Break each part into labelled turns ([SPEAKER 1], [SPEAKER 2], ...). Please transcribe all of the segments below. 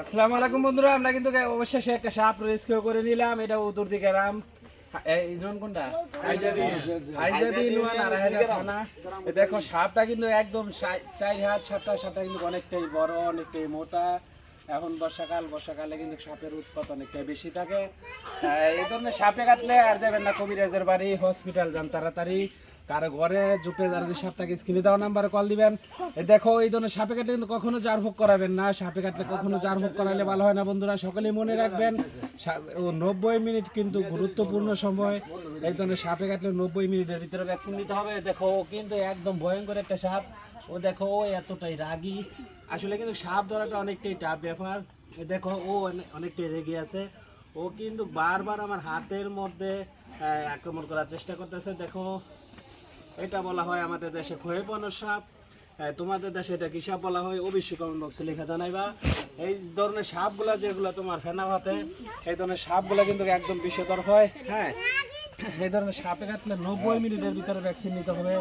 [SPEAKER 1] আসসালামু আলাইকুম বন্ধুরা, আমরা কিন্তু অবশেষে একটা সাপ রেস্কিউ করে নিলাম। এটা উত্তর দিকে রাম। দেখো, সাপটা কিন্তু একদম চার হাত, সাতটা সাপটা কিন্তু অনেকটাই বড়, অনেকটাই মোটা। এখন বর্ষাকাল, বর্ষাকালে কিন্তু সাপের উৎপাত অনেকটাই বেশি থাকে। এই ধরনের সাপে কাটলে আর যাবেন না, কবিরাজের বাড়ি হসপিটাল যান তাড়াতাড়ি। কারও ঘরে জুপে যার যে সাপটাকে স্ক্রিনে দেওয়া নাম্বারে কল দিবেন। দেখো, এই ধরনের সাপে কাটলে কিন্তু কখনো জার ভোগ করাবেন না। সাপে কাটলে কখনো জার ভোগ করালে ভালো হয় না, বন্ধুরা। সকলেই মনে রাখবেন নব্বই মিনিট কিন্তু গুরুত্বপূর্ণ সময়। এই ধরনের সাপে কাটলে নব্বই মিনিটের ভিতরে ভ্যাকসিন নিতে হবে। দেখো কিন্তু একদম ভয়ঙ্কর একটা সাপ। ও দেখো, ও এতটাই রাগী। আসলে কিন্তু সাপ ধরাটা অনেকটাই টাফ ব্যাপার। দেখো, ও অনে- অনেকটাই রেগে আছে। ও কিন্তু বারবার আমার হাতের মধ্যে আক্রমণ করার চেষ্টা করতেছে। দেখো, এটা বলা হয় আমাদের দেশে খয়ে পনেরো সাপ তোমাদের দেশে এটা কি সাপ বলা হয়? অবশ্যই কমেন্ট বক্সে লেখা জানাইবা। এই ধরনের সাপগুলা যেগুলো তোমার ফেনা ভাতে, এই ধরনের সাপগুলা কিন্তু একদম বিষধর হয়। হ্যাঁ এই ধরনের সাপে কাটলে নব্বই মিনিটের ভিতরে ভ্যাকসিন নিতে হবে।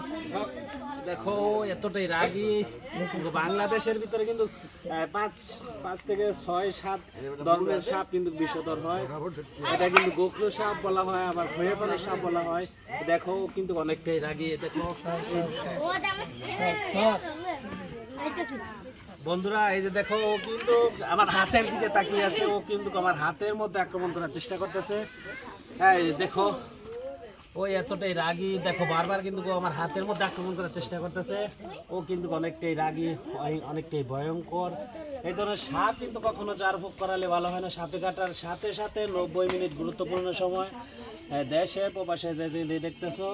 [SPEAKER 1] দেখো, এতটাই রাগি। বাংলাদেশের ভিতরে কিন্তু পাঁচ পাঁচ থেকে ছয় সাত ধরনের সাপ কিন্তু বিষধর হয়। এটা কিন্তু গোখরো সাপ বলা হয়, আবার হয়ে সাপ বলা হয়। দেখো, কিন্তু অনেকটাই রাগি, দেখো। বন্ধুরা, এই যে দেখো, ও কিন্তু আমার হাতের দিকে তাকিয়ে আছে। ও কিন্তু আমার হাতের মধ্যে আক্রমণ করার চেষ্টা করতেছে। হ্যাঁ দেখো ও এতটাই রাগী। দেখো, বারবার কিন্তু আমার হাতের মধ্যে আক্রমণ করার চেষ্টা করতেছে। ও কিন্তু অনেকটাই রাগী, অনেক- অনেকটাই ভয়ঙ্কর। এই ধরনের সাপ কিন্তু কখনো জার ভোগ করালে ভালো হয় না। সাপে কাটার সাথে সাথে নব্বই মিনিট গুরুত্বপূর্ণ সময় দেশে, প্রবাসে যে যে দেখতেছো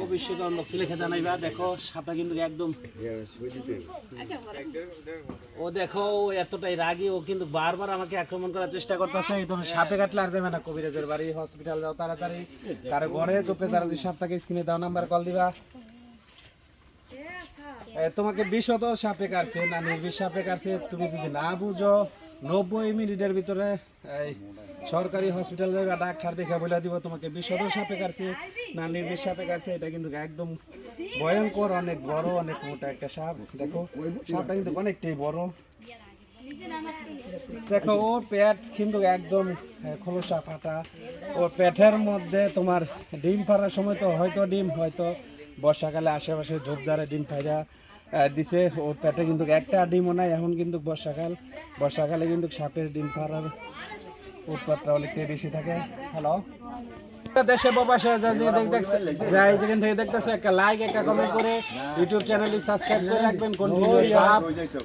[SPEAKER 1] ও বিশ্বকাপ বক্সে লিখে জানাইবা। দেখো, সাপটা কিন্তু একদম ও দেখো, ও এতটাই রাগী, ও কিন্তু বারবার আমাকে আক্রমণ করার চেষ্টা করতেছে। এই ধরনের সাপে কাটলে আর যাবে না। কবিরাজের বাড়ি হসপিটাল যাও তাড়াতাড়ি। কারও ঘরে চোপে তারা যে সাপটাকে স্ক্রিনে দাও নাম্বার কল দিবা। তোমাকে বিশত সাপে কাটছে, না সাপে কাটছে, তুমি যদি না বুঝো, নব্বই মিনিটের ভিতরে, এই, সরকারি হসপিটালে ডাক্তার দেখে বলে দিব, তোমাকে বিশত সাপে কাটছে, না সাপে কাটছে, এটা কিন্তু একদম ভয়ঙ্কর, অনেক বড়, অনেক মোটা একটা সাপ। দেখো, সাপটা কিন্তু অনেকটাই বড়। দেখো, ওর পেট কিন্তু একদম খোলসা ফাটা ওর পেটের মধ্যে তোমার ডিম পাড়ার সময় তো হয়তো ডিম, হয়তো বর্ষাকালে আশেপাশে ঝোপঝাড়ে ডিম ফাইরা দিছে। ওর পেটে কিন্তু একটা ডিমও নাই, এখন কিন্তু বর্ষাকাল। বর্ষাকালে কিন্তু সাপের ডিম ফাড়ার উৎপাতটা অনেকটাই বেশি থাকে। হ্যালো দেশে প্রবাসে যাই যেখান থেকে দেখতেছে একটা লাইক একটা কমেন্ট করে ইউটিউব চ্যানেলটি সাবস্ক্রাইব করে রাখবেন কন্টিনিউ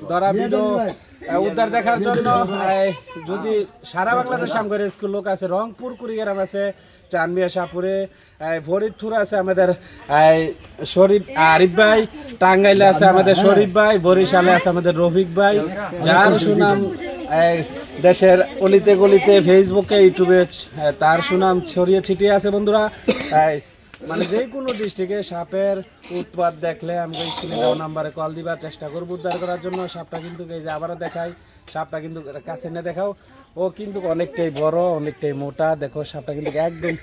[SPEAKER 1] ধরা ভিডিও উদ্ধার দেখার জন্য। যদি সারা বাংলাদেশ আমগরে স্কুল লোক আছে রংপুর কুড়িগ্রাম আছে চানমিয়া এই, ফরিদপুর আছে আমাদের শরীফ আরিফ ভাই টাঙ্গাইলে আছে আমাদের শরীফ ভাই বরিশালে আছে আমাদের রফিক ভাই যার সুনাম দেশের অলিতে গলিতে ফেসবুকে, ইউটিউবে তার সুনাম ছড়িয়ে ছিটিয়ে আছে বন্ধুরা। মানে যে কোনো ডিস্ট্রিক্টে সাপের উৎপাদ দেখলে আমি স্ক্রিনে দেওয়া নাম্বারে কল দিবার চেষ্টা করব উদ্ধার করার জন্য। সাপটা কিন্তু এই যে আবারও দেখাই, সাপটা কিন্তু কাছে না দেখাও। ও কিন্তু অনেকটাই বড়, অনেকটাই মোটা। দেখো, সাপটা কিন্তু একদম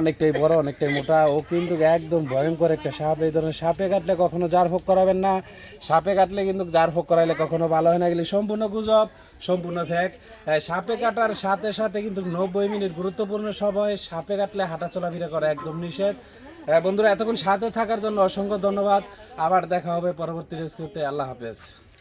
[SPEAKER 1] অনেকটাই বড়, অনেকটাই মোটা। ও কিন্তু একদম ভয়ঙ্কর একটা সাপ। এই ধরনের সাপে কাটলে কখনো জার ভোগ করাবেন না। সাপে কাটলে কিন্তু জার ভোগ করাইলে কখনো ভালো হয় না। গেলে সম্পূর্ণ গুজব, সম্পূর্ণ ফ্যাক সাপে কাটার সাথে সাথে কিন্তু নব্বই মিনিট গুরুত্বপূর্ণ সময় সাপে কাটলে হাঁটা চলাফেরা করা একদম নিষেধ। বন্ধুরা, এতক্ষণ সাথে থাকার জন্য অসংখ্য ধন্যবাদ। আবার দেখা হবে পরবর্তী রেস্কিউতে। আল্লাহ হাফেজ।